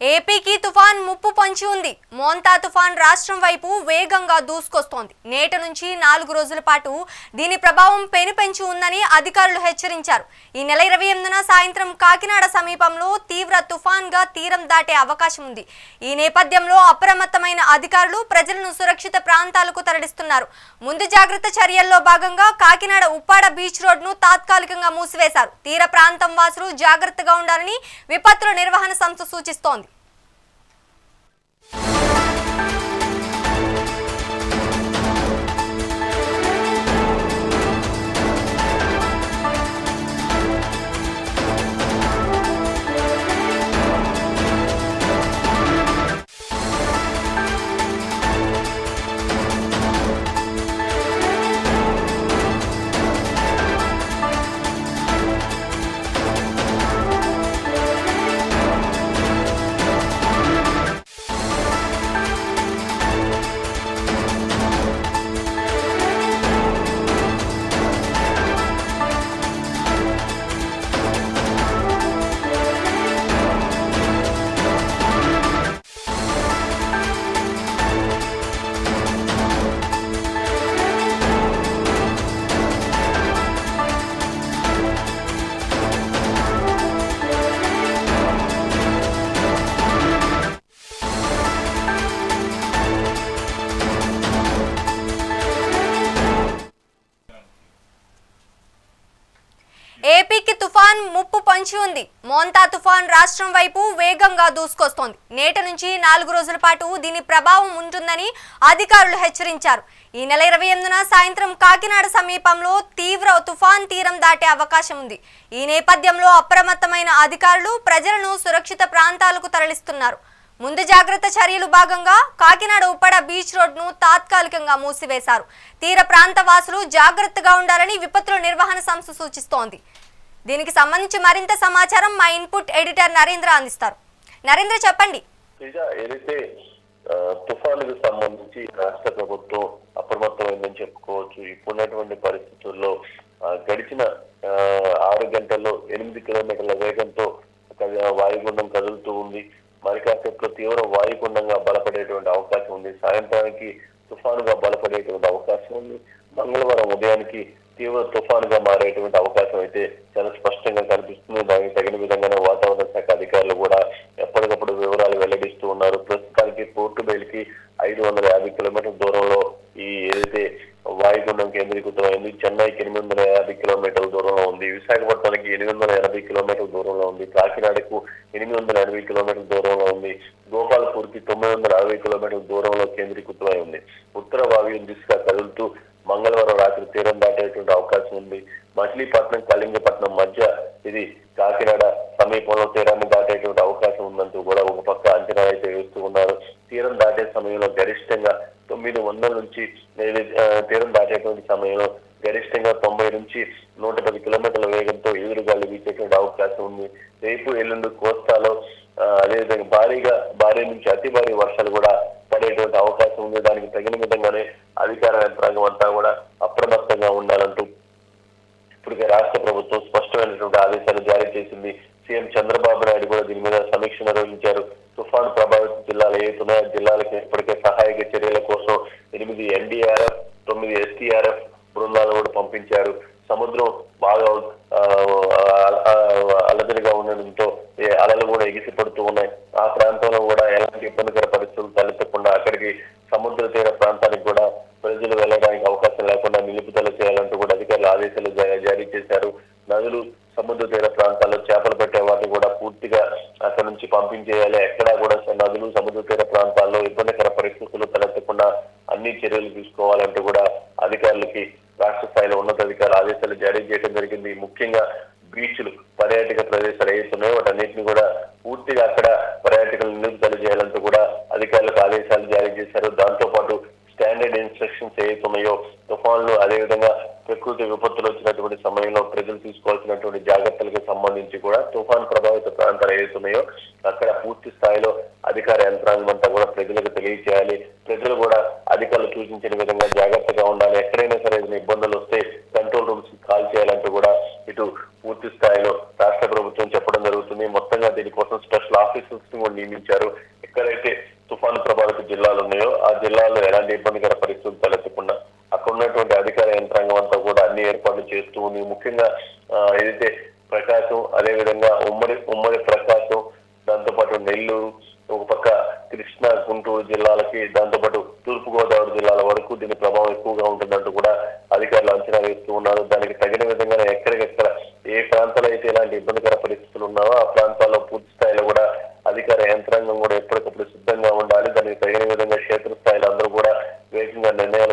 ఏపీకి తుఫాన్ ముప్పు పొంచి ఉంది. మోంతా తుఫాన్ రాష్ట్రం వైపు వేగంగా దూసుకొస్తోంది. నేటి నుంచి నాలుగు రోజుల పాటు దీని ప్రభావం పెనుపెంచి ఉందని అధికారులు హెచ్చరించారు. ఈ నెల ఇరవై ఎనిమిదిన సాయంత్రం కాకినాడ సమీపంలో తీవ్ర తుఫాన్గా తీరం దాటే అవకాశం ఉంది. ఈ నేపథ్యంలో అప్రమత్తమైన అధికారులు ప్రజలను సురక్షిత ప్రాంతాలకు తరలిస్తున్నారు. ముందు జాగ్రత్త చర్యల్లో భాగంగా కాకినాడ ఉప్పాడ బీచ్ రోడ్ను తాత్కాలికంగా మూసివేశారు. తీర ప్రాంతం వాసులు జాగ్రత్తగా ఉండాలని విపత్తుల నిర్వహణ సంస్థ సూచిస్తోంది. ఏపీకి తుఫాన్ ముప్పు పంచి ఉంది. మోంతా తుఫాన్ రాష్ట్రం వైపు వేగంగా దూసుకొస్తోంది. నేటి నుంచి నాలుగు రోజుల పాటు దీని ప్రభావం ఉంటుందని అధికారులు హెచ్చరించారు. ఈ నెల ఇరవై ఎనిమిదిన సాయంత్రం కాకినాడ సమీపంలో తీవ్ర తుఫాన్ తీరం దాటే అవకాశం ఉంది. ఈ నేపథ్యంలో అప్రమత్తమైన అధికారులు ప్రజలను సురక్షిత ప్రాంతాలకు తరలిస్తున్నారు. ముందు జాగ్రత్త చర్యలు భాగంగా కాకినాడ ఉప్పడ బీచ్ రోడ్ను తాత్కాలికంగా మూసివేశారు. తీర ప్రాంత వాసులు జాగ్రత్తగా ఉండాలని విపత్తుల నిర్వహణ సంస్థ సూచిస్తోంది. దీనికి సంబంధించి మరింత సమాచారం మా ఇన్పుట్ ఎడిటర్ నరేంద్ర అందిస్తారు. నరేంద్ర చెప్పండి. నిజ ఏదైతే తుఫానుకు సంబంధించి రాష్ట్ర ప్రభుత్వం అప్రమత్తమైందని చెప్పుకోవచ్చు. ఇప్పుడున్నటువంటి పరిస్థితుల్లో గడిచిన ఆరు గంటల్లో ఎనిమిది కిలోమీటర్ల వేగంతో వాయుగుండం కదులుతూ ఉంది. మరి కాసేపులో తీవ్ర వాయుగుండంగా బలపడేటువంటి అవకాశం ఉంది. సాయంత్రానికి తుఫానుగా బలపడేటువంటి అవకాశం ఉంది. మంగళవారం ఉదయానికి తీవ్ర తుఫానుగా మారేటువంటి అవకాశం అయితే చాలా స్పష్టంగా కనిపిస్తుంది. దానికి తగిన విధంగానే వాతావరణ శాఖ అధికారులు కూడా ఎప్పటికప్పుడు వివరాలు వెల్లడిస్తూ ఉన్నారు. ప్రస్తుతానికి పోర్టు బెయిల్కి ఐదు వందల యాభై కిలోమీటర్ల దూరంలో ఈ ఏదైతే వాయుగుండం కేంద్రీకృతమైంది చెన్నైకి ఎనిమిది వందల యాభై కిలోమీటర్ల దూరంలో ఉంది. విశాఖపట్నానికి ఎనిమిది వందల ఎనభై కిలోమీటర్ల దూరంలో ఉంది. కాకినాడకు ఎనిమిది వందల ఎనభై కిలోమీటర్ల దూరంలో ఉంది. గోపాల్పూర్కి తొమ్మిది వందల అరవై కిలోమీటర్ల దూరంలో కేంద్రీకృతమై ఉంది. ఉత్తర వాయువ్యం దిశగా కదులుతూ మంగళవారం రాత్రి తీరం దాటేటువంటి అవకాశం ఉంది. మచిలీపట్నం కళింగపట్నం మధ్య ఇది కాకినాడ సమీపంలో తీరాన్ని దాటేటువంటి అవకాశం ఉందంటూ కూడా ఒక పక్క అంచనా అయితే వేస్తూ ఉన్నారు. తీరం దాటే సమయంలో గరిష్టంగా తొమ్మిది వందల నుంచి తీరం దాటేటువంటి సమయంలో గరిష్టంగా తొంభై నుంచి నూట పది కిలోమీటర్ల వేగంతో ఎదురుగాలి వీచేటువంటి అవకాశం ఉంది. రేపు ఎల్లుండి కోస్తాలో అదేవిధంగా భారీగా భారీ నుంచి అతి భారీ వర్షాలు కూడా పడేటువంటి అవకాశం ఉంది. దానికి తగిన విధంగానే అధికార యంత్రాంగం అంతా కూడా అప్రమత్తంగా ఉండాలంటూ ఇప్పటికే రాష్ట్ర ప్రభుత్వం స్పష్టమైనటువంటి ఆదేశాలు జారీ చేసింది. సీఎం చంద్రబాబు నాయుడు కూడా దీని మీద సమీక్ష నిర్వహించారు. తుఫాను ప్రభావిత జిల్లాలు ఏతున్నాయో ఆ ఇప్పటికే సహాయక చర్యల కోసం ఎనిమిది ఎన్డీఆర్ఎఫ్ తొమ్మిది ఎస్టీఆర్ఎఫ్ బృందాలు కూడా పంపించారు. సముద్రం బాగా ఆ, ఆ, అలజడిగా ఉండడంతో ఏ అలలు కూడా ఎగిసి పడుతూ ఉన్నాయి ఆ ప్రాంతంలో కూడా ఎలాంటి ఇబ్బందికర పరిస్థితులు తలెత్తకుండా అక్కడికి సముద్ర తీర ప్రాంతానికి కూడా ప్రజలు వెళ్ళడానికి అవకాశం లేకుండా నిలుపుదల చేయాలంటూ కూడా అధికారులు ఆదేశాలు జారీ చేశారు. నదులు సముద్ర తీర ప్రాంతాల్లో చేపలు పెట్టే వాటిని కూడా పూర్తిగా అక్కడ నుంచి పంపించేయాలి. ఎక్కడా కూడా నదులు సముద్ర తీర ప్రాంతాల్లో ఇబ్బందికర పరిస్థితులు తలెత్తకుండా అన్ని చర్యలు తీసుకోవాలంటూ కూడా అధికారులకి రాష్ట్ర స్థాయిలో ఉన్నతాధికారులు ఆదేశాలు జారీ చేయడం జరిగింది. ముఖ్యంగా బీచ్లు పర్యాటక ప్రదేశాలు ఏవైతున్నాయో వాటన్నింటినీ కూడా పూర్తిగా అక్కడ పర్యాటకులు నిలుపుదల చేయాలంటూ కూడా అధికారులకు ఆదేశాలు జారీ చేశారు దాంతో పాటు స్టాండర్డ్ ఇన్స్ట్రక్షన్స్ ఏవైతున్నాయో తుఫాన్లు అదేవిధంగా ప్రకృతి విపత్తులు వచ్చినటువంటి ప్రజలు తీసుకోవాల్సినటువంటి జాగ్రత్తలకు సంబంధించి కూడా తుఫాన్ ప్రభావిత ప్రాంతాలు ఏవైతున్నాయో అక్కడ పూర్తి స్థాయిలో అధికార యంత్రాంగం అంతా కూడా ప్రజలకు తెలియచేయాలి. ప్రజలు కూడా అధికారులు సూచించిన విధంగా జాగ్రత్తగా ఉండాలి. ఎక్కడైనా సరే ఇబ్బందులు వస్తే కంట్రోల్ రూమ్స్ కాల్ చేయాలంటూ కూడా ఇటు పూర్తి స్థాయిలో రాష్ట్ర ప్రభుత్వం చెప్పడం జరుగుతుంది. మొత్తంగా దీనికోసం స్పెషల్ ఆఫీసర్స్ కూడా నియమించారు. ఎక్కడైతే తుఫాను ప్రభావిత జిల్లాలు ఉన్నాయో ఆ జిల్లాలో ఎలాంటి ఇబ్బందికర పరిస్థితులు తలెత్తకుండా అక్కడ ఉన్నటువంటి అధికార యంత్రాంగం అంతా కూడా అన్ని ఏర్పాట్లు చేస్తూ ఉంది ముఖ్యంగా ఏదైతే ప్రకాశం అదే విధంగా ఉమ్మడి ఉమ్మడి ప్రకాశం దాంతోపాటు నెల్లూరు ఒక పక్క కృష్ణా గుంటూరు జిల్లాలకి దాంతోపాటు తూర్పు గోదావరి జిల్లాల వరకు దీని ప్రభావం ఎక్కువగా ఉంటుందంటూ కూడా అధికారులు అంచనా వేస్తూ ఉన్నారు. దానికి తగిన విధంగా ఎక్కడికెక్కడ ఏ ప్రాంతాలు అయితే ఇలాంటి ఇబ్బందికర పరిస్థితులు ఉన్నావో ఆ ప్రాంతాల్లో పూర్తి స్థాయిలో కూడా అధికార యంత్రాంగం కూడా ఎప్పటికప్పుడు సిద్ధంగా ఉండాలి. దానికి తగిన విధంగా క్షేత్రస్థాయిలో అందరూ కూడా వేగంగా క్షేత్రస్థాయి